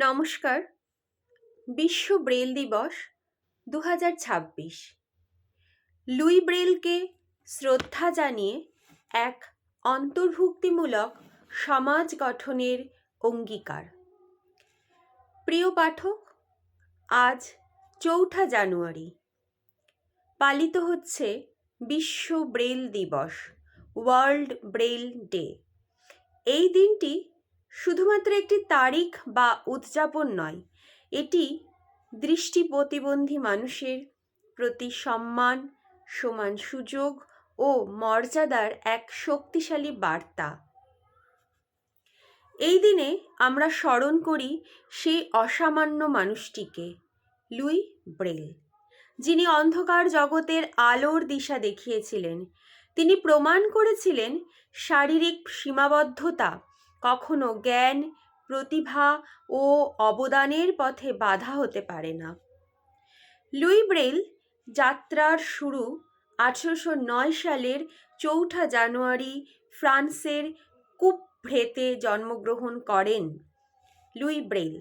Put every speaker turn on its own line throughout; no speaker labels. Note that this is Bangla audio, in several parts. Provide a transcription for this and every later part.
নমস্কার। বিশ্ব ব্রেল দিবস দু ছাব্বিশ। লুই ব্রেলকে শ্রদ্ধা জানিয়ে এক অন্তর্ভুক্তিমূলক সমাজ গঠনের অঙ্গীকার। প্রিয় পাঠক, আজ চৌঠা জানুয়ারি। পালিত হচ্ছে বিশ্ব ব্রেল দিবস, ওয়ার্ল্ড ব্রেল ডে। এই দিনটি শুধুমাত্র একটি তারিখ বা উদযাপন নয়, এটি দৃষ্টি প্রতিবন্ধী মানুষের প্রতি সম্মান, সমান সুযোগ ও মর্যাদার এক শক্তিশালী বার্তা। এই দিনে আমরা স্মরণ করি সেই অসামান্য মানুষটিকে, লুই ব্রেল, যিনি অন্ধকার জগতের আলোর দিশা দেখিয়েছিলেন। তিনি প্রমাণ করেছিলেন শারীরিক সীমাবদ্ধতা কখনো জ্ঞান, প্রতিভা ও অবদানের পথে বাধা হতে পারে না। লুই ব্রেল যাত্রার শুরু আঠেরোশো নয় সালের চৌঠা জানুয়ারি ফ্রান্সের কুপভ্রেতে জন্মগ্রহণ করেন লুই ব্রেল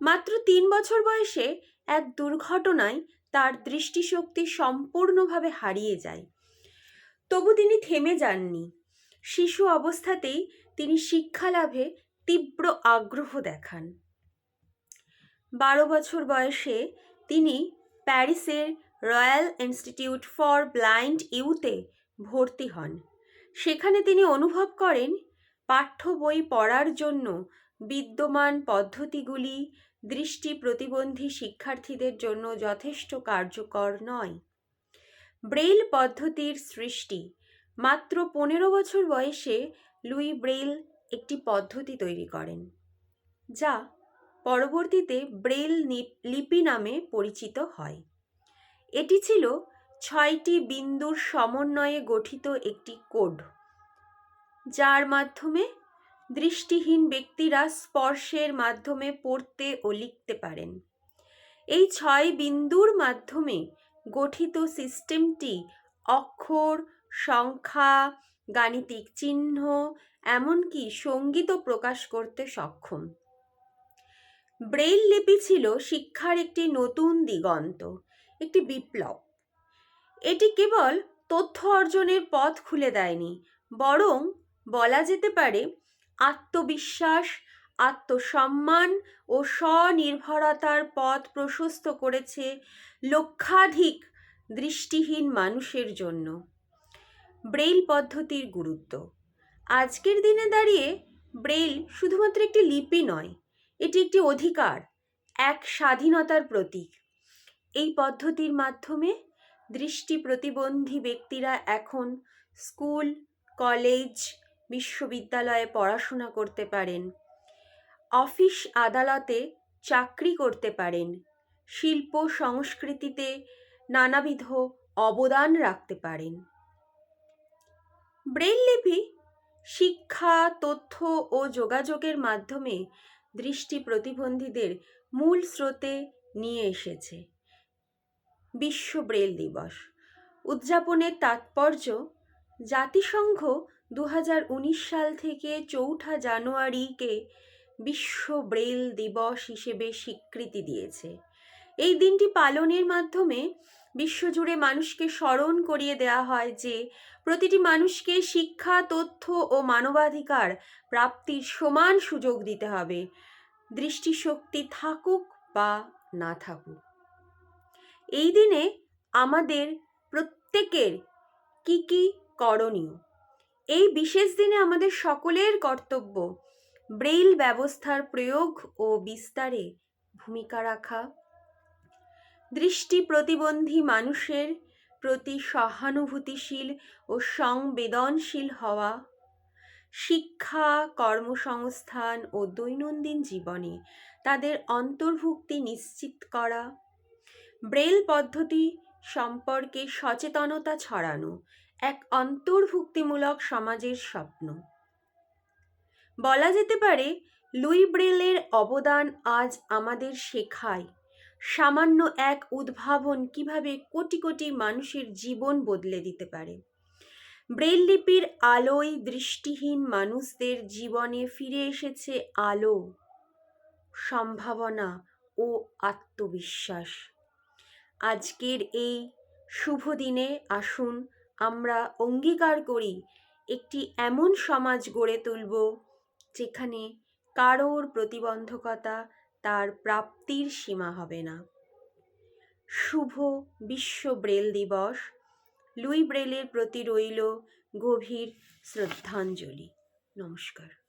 মাত্র তিন বছর বয়সে এক দুর্ঘটনায় তার দৃষ্টিশক্তি সম্পূর্ণভাবে হারিয়ে যায়। তবু তিনি থেমে যাননি। শিশু অবস্থাতেই তিনি শিক্ষা লাভে তীব্র আগ্রহ দেখান। বারো বছর বয়সে তিনি প্যারিসের রয়্যাল ইনস্টিটিউট ফর ব্লাইন্ড ইউতে ভর্তি হন। সেখানে তিনি অনুভব করেন, পাঠ্য বই পড়ার জন্য বিদ্যমান পদ্ধতিগুলি, দৃষ্টি প্রতিবন্ধী শিক্ষার্থীদের জন্য যথেষ্ট কার্যকর নয়। ব্রেইল পদ্ধতির সৃষ্টি মাত্র পনেরো বছর বয়সে লুই ব্রেইল একটি পদ্ধতি তৈরি করেন, যা পরবর্তীতে ব্রেইল লিপি নামে পরিচিত হয়। এটি ছিল ছয়টি বিন্দুর সমন্বয়ে গঠিত একটি কোড, যার মাধ্যমে দৃষ্টিহীন ব্যক্তিরা স্পর্শের মাধ্যমে পড়তে ও লিখতে পারেন। এই ছয় বিন্দুর মাধ্যমে গঠিত সিস্টেমটি অক্ষর, সংখ্যা গাণিতিক চিহ্ন, এমনকি সঙ্গীতও প্রকাশ করতে সক্ষম। ব্রেইল লিপি ছিল শিক্ষার একটি নতুন দিগন্ত, একটি বিপ্লব। এটি কেবল তথ্য অর্জনের পথ খুলে দেয়নি, বরং বলা যেতে পারে আত্মবিশ্বাস, আত্মসম্মান ও স্বনির্ভরতার পথ প্রশস্ত করেছে লক্ষাধিক দৃষ্টিহীন মানুষের জন্য। ব্রেইল পদ্ধতির গুরুত্ব। আজকের দিনে দাঁড়িয়ে ব্রেইল শুধুমাত্র একটি লিপি নয়, এটি একটি অধিকার, এক স্বাধীনতার প্রতীক। এই পদ্ধতির মাধ্যমে দৃষ্টি প্রতিবন্ধী ব্যক্তিরা এখন স্কুল, কলেজ, বিশ্ববিদ্যালয়ে পড়াশোনা করতে পারেন, অফিস আদালতে চাকরি করতে পারেন, শিল্প সংস্কৃতিতে নানাবিধ অবদান রাখতে পারেন। ব্রেল লিপি শিক্ষা, তথ্য ও যোগাযোগের মাধ্যমে দৃষ্টি প্রতিবন্ধীদের মূল স্রোতে নিয়ে এসেছে। বিশ্ব ব্রেল দিবস। উদযাপনের তাৎপর্য, জাতিসংঘ দু হাজার উনিশ সাল থেকে চৌঠা জানুয়ারিকে বিশ্ব ব্রেল দিবস হিসেবে স্বীকৃতি দিয়েছে। এই দিনটি পালনের মাধ্যমে বিশ্বজুড়ে মানুষকে স্মরণ করিয়ে দেওয়া হয় যে, প্রতিটি মানুষকে শিক্ষা, তথ্য ও মানবাধিকার প্রাপ্তির সমান সুযোগ দিতে হবে। দৃষ্টিশক্তি থাকুক বা না থাকুক। এই দিনে আমাদের প্রত্যেকের কি কি করণীয়? এই বিশেষ দিনে আমাদের সকলের কর্তব্য ব্রেইল ব্যবস্থার প্রয়োগ ও বিস্তারে ভূমিকা রাখা। দৃষ্টি প্রতিবন্ধী মানুষের প্রতি সহানুভূতিশীল ও সংবেদনশীল হওয়া শিক্ষা, কর্মসংস্থান ও দৈনন্দিন জীবনে তাদের অন্তর্ভুক্তি নিশ্চিত করা, ব্রেল পদ্ধতি সম্পর্কে সচেতনতা ছড়ানো এক অন্তর্ভুক্তিমূলক সমাজের স্বপ্ন। বলা যেতে পারে, লুই ব্রেলের অবদান আজ আমাদের শেখায়। সামান্য এক উদ্ভাবন কীভাবে কোটি কোটি মানুষের জীবন বদলে দিতে পারে? ব্রেল লিপির আলোয় দৃষ্টিহীন মানুষদের জীবনে ফিরে এসেছে আলো, সম্ভাবনা ও আত্মবিশ্বাস। আজকের এই শুভ দিনে আসুন আমরা অঙ্গীকার করি একটি এমন সমাজ গড়ে তুলব যেখানে কারোর প্রতিবন্ধকতা তার প্রাপ্তির সীমা হবে না। শুভ বিশ্ব ব্রেল দিবস। লুই ব্রেলের প্রতি রইল গভীর শ্রদ্ধাঞ্জলি। নমস্কার।